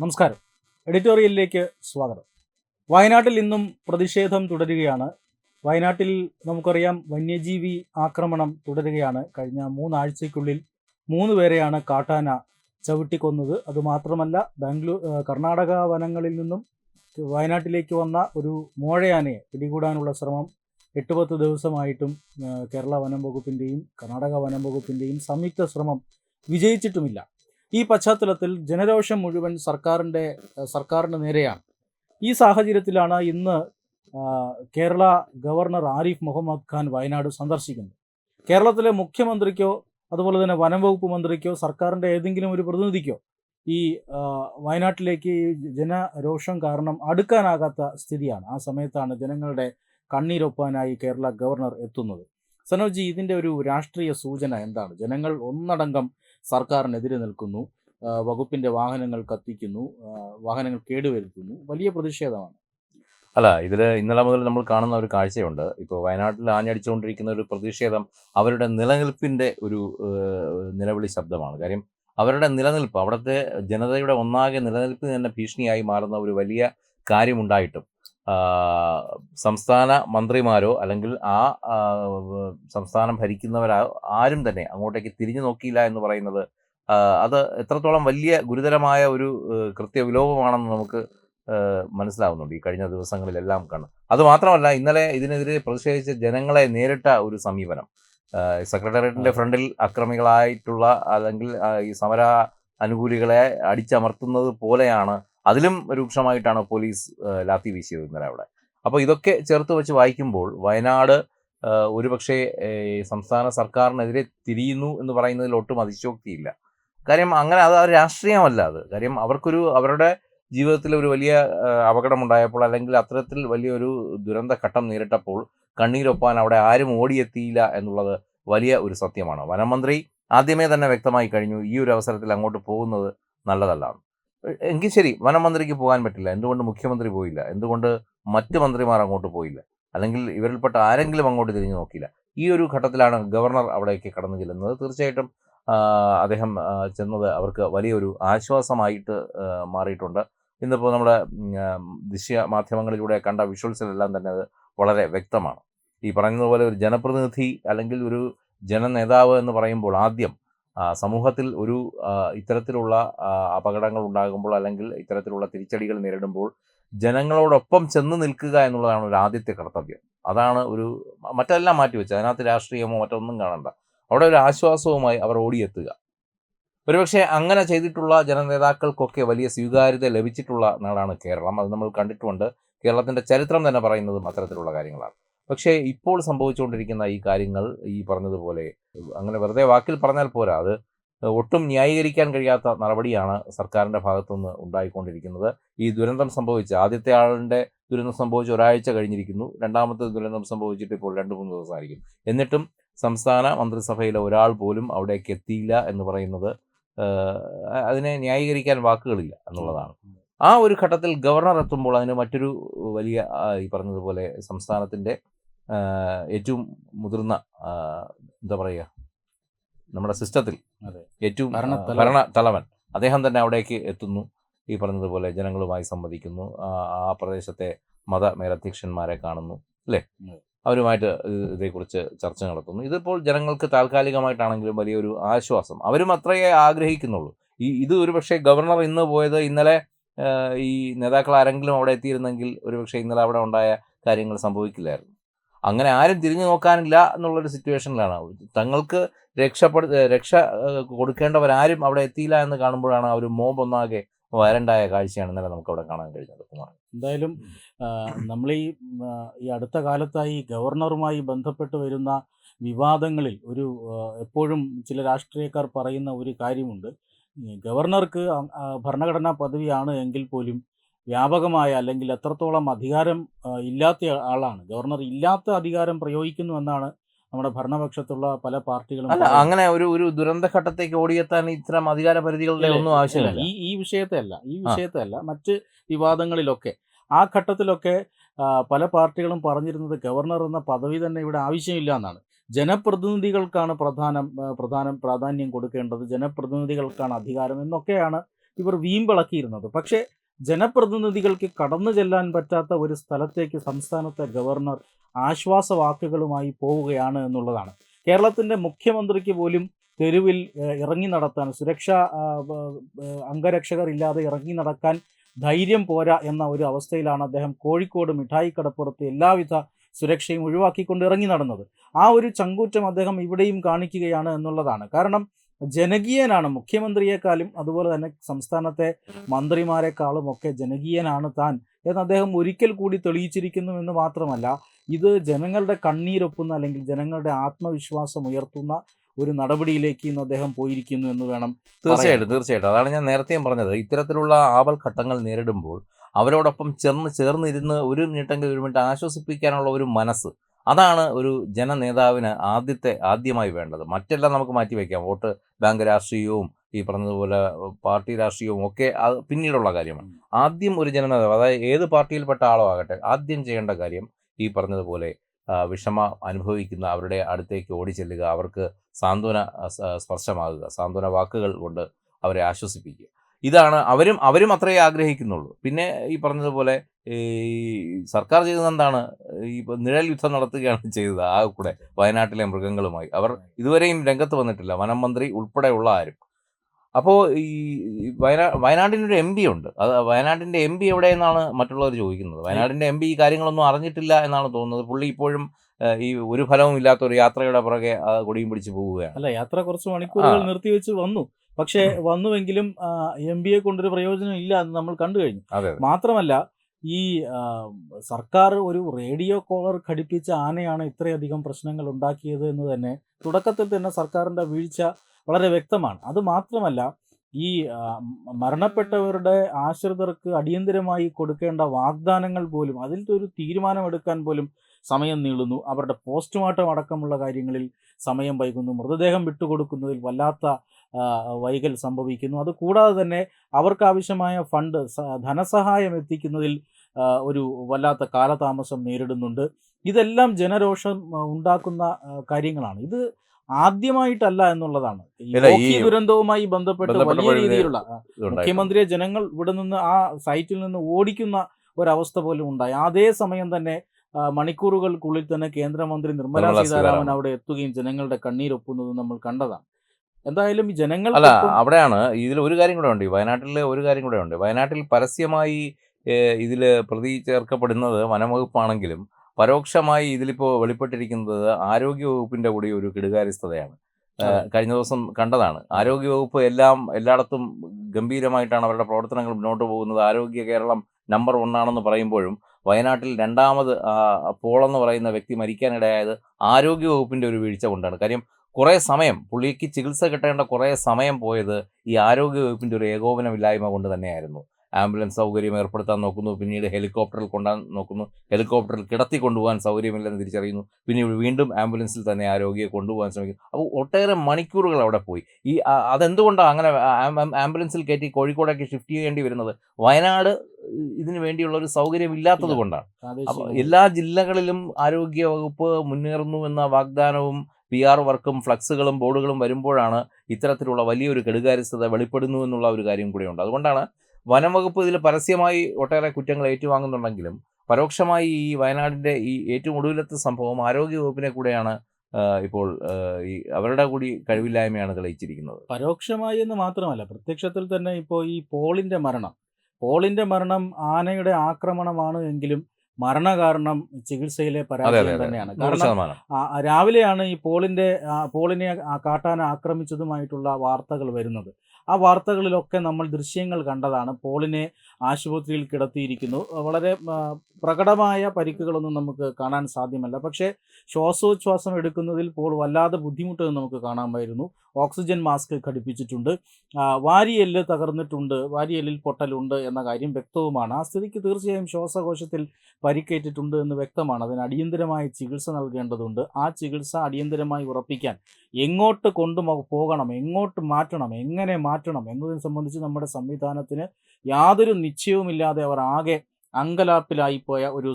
നമസ്കാരം. എഡിറ്റോറിയലിലേക്ക് സ്വാഗതം. വയനാട്ടിൽ ഇന്നും പ്രതിഷേധം തുടരുകയാണ്. വയനാട്ടിൽ നമുക്കറിയാം വന്യജീവി ആക്രമണം തുടരുകയാണ്. കഴിഞ്ഞ മൂന്നാഴ്ചയ്ക്കുള്ളിൽ മൂന്ന് പേരെയാണ് കാട്ടാന ചവിട്ടിക്കൊന്നത്. അതുമാത്രമല്ല ബാംഗ്ലൂർ കർണാടക വനങ്ങളിൽ നിന്നും വയനാട്ടിലേക്ക് വന്ന ഒരു മോഴയാനയെ പിടികൂടാനുള്ള ശ്രമം എട്ട് പത്ത് ദിവസമായിട്ടും കേരള വനം വകുപ്പിന്റെയും കർണാടക വനം വകുപ്പിന്റെയും സംയുക്ത ശ്രമം വിജയിച്ചിട്ടുമില്ല. ഈ പശ്ചാത്തലത്തിൽ ജനരോഷം മുഴുവൻ സർക്കാരിന്റെ സർക്കാരിന് നേരെയാണ്. ഈ സാഹചര്യത്തിലാണ് ഇന്ന് കേരള ഗവർണർ ആരിഫ് മുഹമ്മദ് ഖാൻ വയനാട് സന്ദർശിക്കുന്നത്. കേരളത്തിലെ മുഖ്യമന്ത്രിക്കോ അതുപോലെ തന്നെ വനംവകുപ്പ് മന്ത്രിക്കോ സർക്കാരിന്റെ ഏതെങ്കിലും ഒരു പ്രതിനിധിക്കോ ഈ വയനാട്ടിലേക്ക് ഈ ജനരോഷം കാരണം അടുക്കാനാകാത്ത സ്ഥിതിയാണ്. ആ സമയത്താണ് ജനങ്ങളുടെ കണ്ണീരൊപ്പാനായി കേരള ഗവർണർ എത്തുന്നത്. സനോജി ഇതിന്റെ ഒരു രാഷ്ട്രീയ സൂചന എന്താണ്? ജനങ്ങൾ ഒന്നടങ്കം സർക്കാരിനെതിരെ നിൽക്കുന്നു. വകുപ്പിന്റെ വാഹനങ്ങൾ കത്തിക്കുന്നു. വാഹനങ്ങൾ കേടുവരുത്തുന്നു. വലിയ പ്രതിഷേധമാണ്. അല്ല ഇതിൽ ഇന്നലെ മുതൽ നമ്മൾ കാണുന്ന ഒരു കാഴ്ചയുണ്ട്. ഇപ്പോൾ വയനാട്ടിൽ ആഞ്ഞടിച്ചുകൊണ്ടിരിക്കുന്ന ഒരു പ്രതിഷേധം അവരുടെ നിലനിൽപ്പിന്റെ ഒരു നിലവിളി ശബ്ദമാണ്. കാര്യം അവരുടെ നിലനിൽപ്പ് അവിടുത്തെ ജനതയുടെ ഒന്നാകെ നിലനിൽപ്പിന് തന്നെ ഭീഷണിയായി മാറുന്ന ഒരു വലിയ കാര്യമുണ്ടായിട്ടും സംസ്ഥാന മന്ത്രിമാരോ അല്ലെങ്കിൽ ആ സംസ്ഥാനം ഭരിക്കുന്നവരോ ആരും തന്നെ അങ്ങോട്ടേക്ക് തിരിഞ്ഞു നോക്കിയില്ല എന്ന് പറയുന്നത് അത് എത്രത്തോളം വലിയ ഗുരുതരമായ ഒരു കൃത്യവിലോപമാണെന്ന് നമുക്ക് മനസ്സിലാവുന്നുണ്ട് ഈ കഴിഞ്ഞ ദിവസങ്ങളിലെല്ലാം കാണും അത് മാത്രമല്ല ഇന്നലെ ഇതിനെതിരെ പ്രതിഷേധിച്ച ജനങ്ങളെ നേരിട്ട ഒരു സമീപനം. സെക്രട്ടേറിയറ്റിന്റെ ഫ്രണ്ടിൽ അക്രമികളായിട്ടുള്ള അല്ലെങ്കിൽ ഈ സമര അനുകൂലികളെ അടിച്ചമർത്തുന്നത് പോലെയാണ് അതിലും രൂക്ഷമായിട്ടാണ് പോലീസ് ലാത്തി വീശിയത് ഇന്നലെ അവിടെ. അപ്പോൾ ഇതൊക്കെ ചേർത്ത് വെച്ച് വായിക്കുമ്പോൾ വയനാട് ഒരുപക്ഷെ സംസ്ഥാന സർക്കാരിനെതിരെ തിരിയുന്നു എന്ന് പറയുന്നതിൽ ഒട്ടും അതിശോക്തിയില്ല കാര്യം അങ്ങനെ അത് രാഷ്ട്രീയമല്ല അത്. കാര്യം അവർക്കൊരു അവരുടെ ജീവിതത്തിൽ ഒരു വലിയ അപകടമുണ്ടായപ്പോൾ അല്ലെങ്കിൽ അത്തരത്തിൽ വലിയൊരു ദുരന്ത ഘട്ടം നേരിട്ടപ്പോൾ കണ്ണീരൊപ്പാൻ അവിടെ ആരും ഓടിയെത്തിയില്ല എന്നുള്ളത് വലിയ ഒരു സത്യമാണ്. വനമന്ത്രി ആദ്യമേ തന്നെ വ്യക്തമായി കഴിഞ്ഞു ഈ ഒരു അവസരത്തിൽ അങ്ങോട്ട് പോകുന്നത് നല്ലതല്ല എങ്കിൽ ശരി വനമന്ത്രിക്ക് പോകാൻ പറ്റില്ല. എന്തുകൊണ്ട് മുഖ്യമന്ത്രി പോയില്ല? എന്തുകൊണ്ട് മറ്റ് മന്ത്രിമാർ അങ്ങോട്ട് പോയില്ല? അല്ലെങ്കിൽ ഇവരിൽപ്പെട്ട ആരെങ്കിലും അങ്ങോട്ട് തിരിഞ്ഞു നോക്കിയില്ല? ഈ ഒരു ഘട്ടത്തിലാണ് ഗവർണർ അവിടേക്ക് കടന്നു ചെല്ലുന്നത്. തീർച്ചയായിട്ടും അദ്ദേഹം ചെന്നത് അവർക്ക് വലിയൊരു ആശ്വാസമായിട്ട് മാറിയിട്ടുണ്ട്. ഇന്നിപ്പോൾ നമ്മുടെ ദിശ്യ മാധ്യമങ്ങളിലൂടെ കണ്ട വിഷ്വൽസിലെല്ലാം തന്നെ അത് വളരെ വ്യക്തമാണ്. ഈ പറയുന്നതുപോലെ ഒരു ജനപ്രതിനിധി അല്ലെങ്കിൽ ഒരു ജനനേതാവ് എന്ന് പറയുമ്പോൾ ആദ്യം സമൂഹത്തിൽ ഒരു ഇത്തരത്തിലുള്ള അപകടങ്ങൾ ഉണ്ടാകുമ്പോൾ അല്ലെങ്കിൽ ഇത്തരത്തിലുള്ള തിരിച്ചടികൾ നേരിടുമ്പോൾ ജനങ്ങളോടൊപ്പം ചെന്ന് നിൽക്കുക എന്നുള്ളതാണ് ഒരു ആദ്യത്തെ കർത്തവ്യം. അതാണ് ഒരു മറ്റെല്ലാം മാറ്റിവെച്ച് അതിനകത്ത് രാഷ്ട്രീയമോ മറ്റൊന്നും കാണണ്ട. അവിടെ ഒരു ആശ്വാസവുമായി അവർ ഓടിയെത്തുക. ഒരുപക്ഷെ അങ്ങനെ ചെയ്തിട്ടുള്ള ജനനേതാക്കൾക്കൊക്കെ വലിയ സ്വീകാര്യത ലഭിച്ചിട്ടുള്ള നാടാണ് കേരളം. അത് നമ്മൾ കണ്ടിട്ടുണ്ട്. കേരളത്തിന്റെ ചരിത്രം തന്നെ പറയുന്നതും അത്തരത്തിലുള്ള കാര്യങ്ങളാണ്. പക്ഷേ ഇപ്പോൾ സംഭവിച്ചുകൊണ്ടിരിക്കുന്ന ഈ കാര്യങ്ങൾ ഈ പറഞ്ഞതുപോലെ അങ്ങനെ വെറുതെ വാക്കിൽ പറഞ്ഞാൽ പോരാ. അത് ഒട്ടും ന്യായീകരിക്കാൻ കഴിയാത്ത നടപടിയാണ് സർക്കാരിന്റെ ഭാഗത്തുനിന്ന് ഉണ്ടായിക്കൊണ്ടിരിക്കുന്നത്. ഈ ദുരന്തം സംഭവിച്ച ആദ്യത്തെ ആളിന്റെ ദുരന്തം സംഭവിച്ച് ഒരാഴ്ച കഴിഞ്ഞിരിക്കുന്നു. രണ്ടാമത്തെ ദുരന്തം സംഭവിച്ചിട്ട് ഇപ്പോൾ രണ്ട് മൂന്ന് ദിവസമായിരിക്കും. എന്നിട്ടും സംസ്ഥാന മന്ത്രിസഭയിലെ ഒരാൾ പോലും അവിടേക്ക് എത്തിയില്ല എന്ന് പറയുന്നത് അതിനെ ന്യായീകരിക്കാൻ വാക്കുകളില്ല എന്നുള്ളതാണ്. ആ ഒരു ഘട്ടത്തിൽ ഗവർണർ എത്തുമ്പോൾ അതിന് മറ്റൊരു വലിയ ഈ പറഞ്ഞതുപോലെ സംസ്ഥാനത്തിന്റെ ആ, ഏറ്റവും മുതിർന്ന എന്താ പറയുക നമ്മുടെ സിസ്റ്റത്തിൽ. ഏറ്റവും ഭരണ തലവൻ. അദ്ദേഹം തന്നെ അവിടേക്ക് എത്തുന്നു. ഈ പറഞ്ഞതുപോലെ ജനങ്ങളുമായി സംവദിക്കുന്നു. ആ പ്രദേശത്തെ മത മേലധ്യക്ഷന്മാരെ കാണുന്നു. അല്ലേ. അവരുമായിട്ട് ഇതേക്കുറിച്ച് ചർച്ച നടത്തുന്നു. ഇതിപ്പോൾ ജനങ്ങൾക്ക് താൽക്കാലികമായിട്ടാണെങ്കിലും വലിയൊരു ആശ്വാസം. അവരും അത്രയേ ആഗ്രഹിക്കുന്നുള്ളൂ. ഈ ഇത് ഒരുപക്ഷെ ഗവർണർ ഇന്ന് പോയത് ഇന്നലെ ഈ നേതാക്കൾ ആരെങ്കിലും അവിടെ എത്തിയിരുന്നെങ്കിൽ ഒരുപക്ഷെ ഇന്നലെ അവിടെ ഉണ്ടായ കാര്യങ്ങൾ സംഭവിക്കില്ലായിരുന്നു. അങ്ങനെ ആരും തിരിഞ്ഞു നോക്കാനില്ല എന്നുള്ളൊരു സിറ്റുവേഷനിലാണ് തങ്ങൾക്ക് രക്ഷപ്പെടു രക്ഷ കൊടുക്കേണ്ടവരാരും അവിടെ എത്തിയില്ല എന്ന് കാണുമ്പോഴാണ് ആ ഒരു മോബ് ഒന്നാകെ വരണ്ടായ കാഴ്ചയാണ് ഇന്നലെ നമുക്ക് അവിടെ കാണാൻ കഴിഞ്ഞത്. കുമാർ എന്തായാലും നമ്മൾ ഈ ഈ അടുത്ത കാലത്തായി ഗവർണറുമായി ബന്ധപ്പെട്ട് വരുന്ന വിവാദങ്ങളിൽ ഒരു എപ്പോഴും ചില രാഷ്ട്രീയക്കാർ പറയുന്ന ഒരു കാര്യമുണ്ട്. ഗവർണർക്ക് ഭരണഘടനാ പദവിയാണ് എങ്കിൽ പോലും വ്യാപകമായ അല്ലെങ്കിൽ എത്രത്തോളം അധികാരം ഇല്ലാത്ത ആളാണ്. ഗവർണർ ഇല്ലാത്ത അധികാരം പ്രയോഗിക്കുന്നു എന്നാണ് നമ്മുടെ ഭരണപക്ഷത്തുള്ള പല പാർട്ടികളും അല്ല അങ്ങനെ ഒരു ഒരു ദുരന്തഘട്ടത്തേക്ക് ഓടിയെത്താൻ ഇത്തരം അധികാര പരിധികളുടെ ഒന്നും ആവശ്യമില്ല. ഈ ഈ വിഷയത്തെ അല്ല ഈ വിഷയത്തെ അല്ല മറ്റ് വിവാദങ്ങളിലൊക്കെ. ആ ഘട്ടത്തിലൊക്കെ പല പാർട്ടികളും പറഞ്ഞിരുന്നത് ഗവർണർ എന്ന പദവി തന്നെ ഇവിടെ ആവശ്യമില്ല എന്നാണ്. ജനപ്രതിനിധികൾക്കാണ് പ്രധാനം പ്രധാനം പ്രാധാന്യം കൊടുക്കേണ്ടത്. ജനപ്രതിനിധികൾക്കാണ് അധികാരം എന്നൊക്കെയാണ് ഇവർ വീമ്പിളക്കിയിരുന്നത്. പക്ഷേ ജനപ്രതിനിധികൾക്ക് കടന്നു ചെല്ലാൻ പറ്റാത്ത ഒരു സ്ഥലത്തേക്ക് സംസ്ഥാനത്തെ ഗവർണർ ആശ്വാസവാക്കുകളുമായി പോവുകയാണ് എന്നുള്ളതാണ്. കേരളത്തിന്റെ മുഖ്യമന്ത്രിക്ക് പോലും തെരുവിൽ ഇറങ്ങി നടത്താൻ സുരക്ഷാ അംഗരക്ഷകർ ഇല്ലാതെ ഇറങ്ങി നടക്കാൻ ധൈര്യം പോരാ എന്ന ഒരു അവസ്ഥയിലാണ് അദ്ദേഹം കോഴിക്കോട് മിഠായി കടപ്പുറത്ത് എല്ലാവിധ സുരക്ഷയും ഒഴിവാക്കിക്കൊണ്ട് ഇറങ്ങി നടന്നത്. ആ ഒരു ചങ്കൂറ്റം അദ്ദേഹം ഇവിടെയും കാണിക്കുകയാണ് എന്നുള്ളതാണ്. കാരണം ജനകീയനാണ്. മുഖ്യമന്ത്രിയെക്കാളും അതുപോലെ തന്നെ സംസ്ഥാനത്തെ മന്ത്രിമാരെക്കാളും ഒക്കെ ജനകീയനാണ് താൻ എന്ന് അദ്ദേഹം ഒരിക്കൽ കൂടി തെളിയിച്ചിരിക്കുന്നു എന്ന് മാത്രമല്ല ഇത് ജനങ്ങളുടെ കണ്ണീരൊപ്പുന്ന അല്ലെങ്കിൽ ജനങ്ങളുടെ ആത്മവിശ്വാസം ഉയർത്തുന്ന ഒരു നടപടിയിലേക്ക് ഇന്ന് അദ്ദേഹം പോയിരിക്കുന്നു എന്ന് വേണം തീർച്ചയായിട്ടും തീർച്ചയായിട്ടും. അതാണ് ഞാൻ നേരത്തെയും പറഞ്ഞത്. ഇത്തരത്തിലുള്ള ആവൽ ഘട്ടങ്ങൾ നേരിടുമ്പോൾ അവരോടൊപ്പം ചേർന്ന് ചേർന്നിരുന്ന് ഒരു മിനിറ്റെങ്കിലും ഒരു മിനിറ്റ് ആശ്വസിപ്പിക്കാനുള്ള ഒരു മനസ്സ് അതാണ് ഒരു ജനനേതാവിന് ആദ്യത്തെ ആദ്യമായി വേണ്ടത്. മറ്റെല്ലാം നമുക്ക് മാറ്റി വയ്ക്കാം വോട്ട് ബാങ്ക് രാഷ്ട്രീയവും ഈ പറഞ്ഞതുപോലെ പാർട്ടി രാഷ്ട്രീയവും ഒക്കെ അത് പിന്നീടുള്ള കാര്യമാണ്. ആദ്യം ഒരു ജനനേതാവ് അതായത് ഏത് പാർട്ടിയിൽപ്പെട്ട ആളോ ആകട്ടെ ആദ്യം ചെയ്യേണ്ട കാര്യം ഈ പറഞ്ഞതുപോലെ വിഷമ അനുഭവിക്കുന്ന അവരുടെ അടുത്തേക്ക് ഓടി ചെല്ലുക അവർക്ക് സാന്ത്വന സ്പർശമാകുക സാന്ത്വന വാക്കുകൾ കൊണ്ട് അവരെ ആശ്വസിപ്പിക്കുക. ഇതാണ് അവരും അവരും അത്രേ ആഗ്രഹിക്കുന്നുള്ളൂ. പിന്നെ ഈ പറഞ്ഞതുപോലെ ഈ സർക്കാർ ചെയ്തത് എന്താണ്? ഈ നിഴൽ യുദ്ധം നടത്തുകയാണ് ചെയ്തത്. ആ കൂടെ വയനാട്ടിലെ മൃഗങ്ങളുമായി. അവർ ഇതുവരെയും രംഗത്ത് വന്നിട്ടില്ല. വനം മന്ത്രി ഉൾപ്പെടെയുള്ള ആരും. അപ്പോൾ ഈ വയനാ വയനാടിന്റെ ഒരു എം പി ഉണ്ട്. അത് വയനാടിന്റെ എം പി എവിടെയെന്നാണ് മറ്റുള്ളവർ ചോദിക്കുന്നത്. വയനാടിന്റെ എം പി ഈ കാര്യങ്ങളൊന്നും അറിഞ്ഞിട്ടില്ല എന്നാണ് തോന്നുന്നത്. പുള്ളി ഇപ്പോഴും ഈ ഒരു ഫലവും ഇല്ലാത്ത ഒരു യാത്രയുടെ പുറകെ കൊടിയും പിടിച്ച് പോവുകയാണ്. അല്ല യാത്ര കുറച്ച് മണിക്കൂറുകൾ നിർത്തി വെച്ച് വന്നു. പക്ഷേ വന്നുവെങ്കിലും എം ബി എ കൊണ്ടൊരു പ്രയോജനം ഇല്ല എന്ന് നമ്മൾ കണ്ടു കഴിഞ്ഞു. മാത്രമല്ല ഈ സർക്കാർ ഒരു റേഡിയോ കോളർ ഘടിപ്പിച്ച ആനയാണ് ഇത്രയധികം പ്രശ്നങ്ങൾ ഉണ്ടാക്കിയത് എന്ന് തന്നെ തുടക്കത്തിൽ തന്നെ സർക്കാരിന്റെ വീഴ്ച വളരെ വ്യക്തമാണ്. അത് മാത്രമല്ല ഈ മരണപ്പെട്ടവരുടെ ആശ്രിതർക്ക് അടിയന്തരമായി കൊടുക്കേണ്ട വാഗ്ദാനങ്ങൾ പോലും അതിൽ ഒരു തീരുമാനമെടുക്കാൻ പോലും സമയം നീളുന്നു. അവരുടെ പോസ്റ്റ്മോർട്ടം അടക്കമുള്ള കാര്യങ്ങളിൽ സമയം വൈകുന്നു. മൃതദേഹം വിട്ടുകൊടുക്കുന്നതിൽ വല്ലാത്ത വൈകൽ സംഭവിക്കുന്നു. അതുകൂടാതെ തന്നെ അവർക്കാവശ്യമായ ഫണ്ട് ധനസഹായം എത്തിക്കുന്നതിൽ ഒരു വല്ലാത്ത കാലതാമസം നേരിടുന്നുണ്ട്. ഇതെല്ലാം ജനരോഷം ഉണ്ടാക്കുന്ന കാര്യങ്ങളാണ്. ഇത് ആദ്യമായിട്ടല്ല എന്നുള്ളതാണ്. ഈ ദുരന്തവുമായി ബന്ധപ്പെട്ട് വലിയ രീതിയിലുള്ള മുഖ്യമന്ത്രിയെ ജനങ്ങൾ ഇവിടെ നിന്ന് ആ സൈറ്റിൽ നിന്ന് ഓടിക്കുന്ന ഒരവസ്ഥ പോലും ഉണ്ടായി. അതേ സമയം തന്നെ മണിക്കൂറുകൾക്കുള്ളിൽ തന്നെ കേന്ദ്രമന്ത്രി നിർമ്മല സീതാരാമൻ. അവിടെ എത്തുകയും ജനങ്ങളുടെ കണ്ണീരൊപ്പുന്നതും നമ്മൾ കണ്ടതാണ്. എന്തായാലും ഈ ജനങ്ങൾ അല്ല അവിടെയാണ് ഇതിൽ ഒരു കാര്യം കൂടെ ഉണ്ട്. വയനാട്ടിൽ ഒരു കാര്യം കൂടെ ഉണ്ട്. വയനാട്ടിൽ പരസ്യമായി ഇതിൽ പ്രതി ചേർക്കപ്പെടുന്നത് വനംവകുപ്പാണെങ്കിലും പരോക്ഷമായി ഇതിലിപ്പോൾ വെളിപ്പെട്ടിരിക്കുന്നത് ആരോഗ്യവകുപ്പിന്റെ കൂടി ഒരു കെടുകാര്യസ്ഥതയാണ്. കഴിഞ്ഞ ദിവസം കണ്ടതാണ്. ആരോഗ്യവകുപ്പ് എല്ലാം എല്ലായിടത്തും ഗംഭീരമായിട്ടാണ് അവരുടെ പ്രവർത്തനങ്ങൾ മുന്നോട്ട് പോകുന്നത്. ആരോഗ്യ കേരളം നമ്പർ ഒന്നാണെന്ന് പറയുമ്പോഴും വയനാട്ടിൽ രണ്ടാമത് പോളെന്ന് പറയുന്ന വ്യക്തി മരിക്കാനിടയായത് ആരോഗ്യവകുപ്പിന്റെ ഒരു വീഴ്ച കൊണ്ടാണ്. കാര്യം കുറേ സമയം പുള്ളിക്ക് ചികിത്സ കിട്ടേണ്ട കുറേ സമയം പോയത് ഈ ആരോഗ്യ വകുപ്പിന്റെ ഒരു ഏകോപനമില്ലായ്മ കൊണ്ട് തന്നെയായിരുന്നു. ആംബുലൻസ് സൗകര്യം ഏർപ്പെടുത്താൻ നോക്കുന്നു. പിന്നീട് ഹെലികോപ്റ്ററിൽ കൊണ്ടാൻ നോക്കുന്നു. ഹെലികോപ്റ്ററിൽ കിടത്തി കൊണ്ടുപോകാൻ സൗകര്യമില്ലെന്ന് തിരിച്ചറിയുന്നു. പിന്നീട് വീണ്ടും ആംബുലൻസിൽ തന്നെ ആ രോഗിയെ കൊണ്ടുപോകാൻ ശ്രമിക്കുന്നു. അപ്പോൾ ഒട്ടേറെ മണിക്കൂറുകൾ അവിടെ പോയി. ഈ അതെന്തുകൊണ്ടാണ് അങ്ങനെ ആംബുലൻസിൽ കയറ്റി കോഴിക്കോടേക്ക് ഷിഫ്റ്റ് ചെയ്യേണ്ടി വരുന്നത്? വയനാട് ഇതിന് വേണ്ടിയുള്ള ഒരു സൗകര്യം ഇല്ലാത്തത് കൊണ്ടാണ്. അപ്പോൾ എല്ലാ ജില്ലകളിലും ആരോഗ്യ വകുപ്പ് മുന്നേറുന്നു എന്ന വാഗ്ദാനവും പി ആർ വർക്കും ഫ്ലക്സുകളും ബോർഡുകളും വരുമ്പോഴാണ് ഇത്തരത്തിലുള്ള വലിയൊരു കെടുകാര്യസ്ഥത വെളിപ്പെടുന്നു എന്നുള്ള ഒരു കാര്യം കൂടെയുണ്ട്. അതുകൊണ്ടാണ് വനം വകുപ്പ് ഇതിൽ പരസ്യമായി ഒട്ടേറെ കുറ്റങ്ങൾ ഏറ്റുവാങ്ങുന്നുണ്ടെങ്കിലും പരോക്ഷമായി ഈ വയനാടിന്റെ ഈ ഏറ്റവും ഒടുവിലത്തെ സംഭവം ആരോഗ്യ വകുപ്പിനെ കൂടെയാണ് ഇപ്പോൾ ഈ അവരുടെ കൂടി കഴിവില്ലായ്മയാണ് തെളിയിച്ചിരിക്കുന്നത്. പരോക്ഷമായി എന്ന് മാത്രമല്ല പ്രത്യക്ഷത്തിൽ തന്നെ ഇപ്പോൾ ഈ പോളിന്റെ മരണം. പോളിന്റെ മരണം ആനയുടെ ആക്രമണമാണ് എങ്കിലും മരണകാരണം ചികിത്സയിലെ പരാജയം തന്നെയാണ്. കാരണം രാവിലെയാണ് ഈ പോളിന്റെ പോളിനെ കാട്ടാൻ ആക്രമിച്ചതുമായിട്ടുള്ള വാർത്തകൾ വരുന്നത്. ആ വാർത്തകളിലൊക്കെ നമ്മൾ ദൃശ്യങ്ങൾ കണ്ടതാണ്. പോളിനെ ആശുപത്രിയിൽ കിടത്തിയിരിക്കുന്നു. വളരെ പ്രകടമായ പരിക്കുകളൊന്നും നമുക്ക് കാണാൻ സാധ്യമല്ല. പക്ഷേ ശ്വാസോച്ഛ്വാസം എടുക്കുന്നതിൽ പോൾ വല്ലാതെ ബുദ്ധിമുട്ട് നമുക്ക് കാണാമായിരുന്നു. ഓക്സിജൻ മാസ്ക് ഘടിപ്പിച്ചിട്ടുണ്ട്. വാരിയെല്ല് തകർന്നിട്ടുണ്ട്. വാരിയെല്ലിൽ പൊട്ടലുണ്ട് എന്ന കാര്യം വ്യക്തവുമാണ്. ആ സ്ഥിതിക്ക് തീർച്ചയായും ശ്വാസകോശത്തിൽ പരിക്കേറ്റിട്ടുണ്ട് എന്ന് വ്യക്തമാണ്. അതിന് അടിയന്തരമായ ചികിത്സ നൽകേണ്ടതുണ്ട്. ആ ചികിത്സ അടിയന്തരമായി ഉറപ്പിക്കാൻ എങ്ങോട്ട് കൊണ്ടു പോകണം എങ്ങോട്ട് മാറ്റണം എങ്ങനെ മാറ്റണം എന്നതിനെ സംബന്ധിച്ച് നമ്മുടെ സംവിധാനത്തിന് യാതൊരു നിശ്ചയവുമില്ലാതെ അവർ ആകെ അങ്കലാപ്പിലായി പോയ ഒരു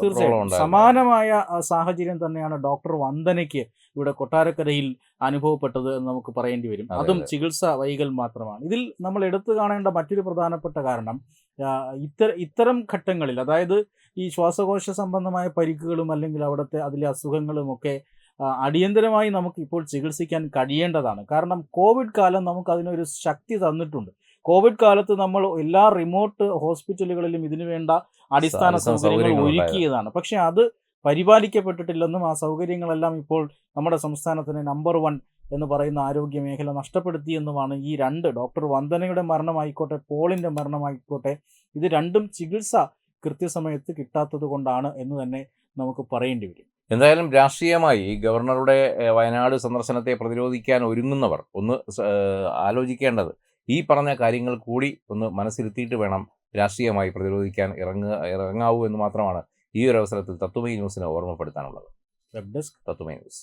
തീർച്ചയായും, സമാനമായ സാഹചര്യം തന്നെയാണ് ഡോക്ടർ വന്ദനയ്ക്ക് ഇവിടെ കൊട്ടാരക്കരയിൽ അനുഭവപ്പെട്ടത് എന്ന് നമുക്ക് പറയേണ്ടി വരും. അതും ചികിത്സ വൈകൽ മാത്രമാണ്. ഇതിൽ നമ്മൾ എടുത്തു കാണേണ്ട മറ്റൊരു പ്രധാനപ്പെട്ട കാരണം ഇത്തര ഇത്തരം ഘട്ടങ്ങളിൽ അതായത് ഈ ശ്വാസകോശ സംബന്ധമായ പരിക്കുകളും അല്ലെങ്കിൽ അവിടുത്തെ അതിലെ അസുഖങ്ങളും ഒക്കെ അടിയന്തരമായി നമുക്ക് ഇപ്പോൾ ചികിത്സിക്കാൻ കഴിയേണ്ടതാണ്. കാരണം കോവിഡ് കാലം നമുക്ക് അതിനൊരു ശക്തി തന്നിട്ടുണ്ട്. കോവിഡ് കാലത്ത് നമ്മൾ എല്ലാ റിമോട്ട് ഹോസ്പിറ്റലുകളിലും ഇതിനു വേണ്ട അടിസ്ഥാന സൗകര്യങ്ങൾ ഒരുക്കിയതാണ്. പക്ഷെ അത് പരിപാലിക്കപ്പെട്ടിട്ടില്ലെന്നും ആ സൗകര്യങ്ങളെല്ലാം ഇപ്പോൾ നമ്മുടെ സംസ്ഥാനത്തിന് നമ്പർ വൺ എന്ന് പറയുന്ന ആരോഗ്യ മേഖല നഷ്ടപ്പെടുത്തിയെന്നുമാണ് ഈ രണ്ട്. ഡോക്ടർ വന്ദനയുടെ മരണമായിക്കോട്ടെ പോളിന്റെ മരണമായിക്കോട്ടെ ഇത് രണ്ടും ചികിത്സ കൃത്യസമയത്ത് കിട്ടാത്തത് കൊണ്ടാണ് എന്ന് തന്നെ നമുക്ക് പറയേണ്ടി വരും. എന്തായാലും രാഷ്ട്രീയമായി ഗവർണറുടെ വയനാട് സന്ദർശനത്തെ പ്രതിരോധിക്കാൻ ഒരുങ്ങുന്നവർ ഒന്ന് ആലോചിക്കേണ്ടത് ഈ പറഞ്ഞ കാര്യങ്ങൾ കൂടി ഒന്ന് മനസ്സിരുത്തിയിട്ട് വേണം രാഷ്ട്രീയമായി പ്രതിരോധിക്കാൻ ഇറങ്ങുക ഇറങ്ങാവൂ എന്ന് മാത്രമാണ് ഈ ഒരു അവസരത്തിൽ തത്വമൈ ന്യൂസിനെ ഓർമ്മപ്പെടുത്താനുള്ളത്. Web desk Tatwamayi news.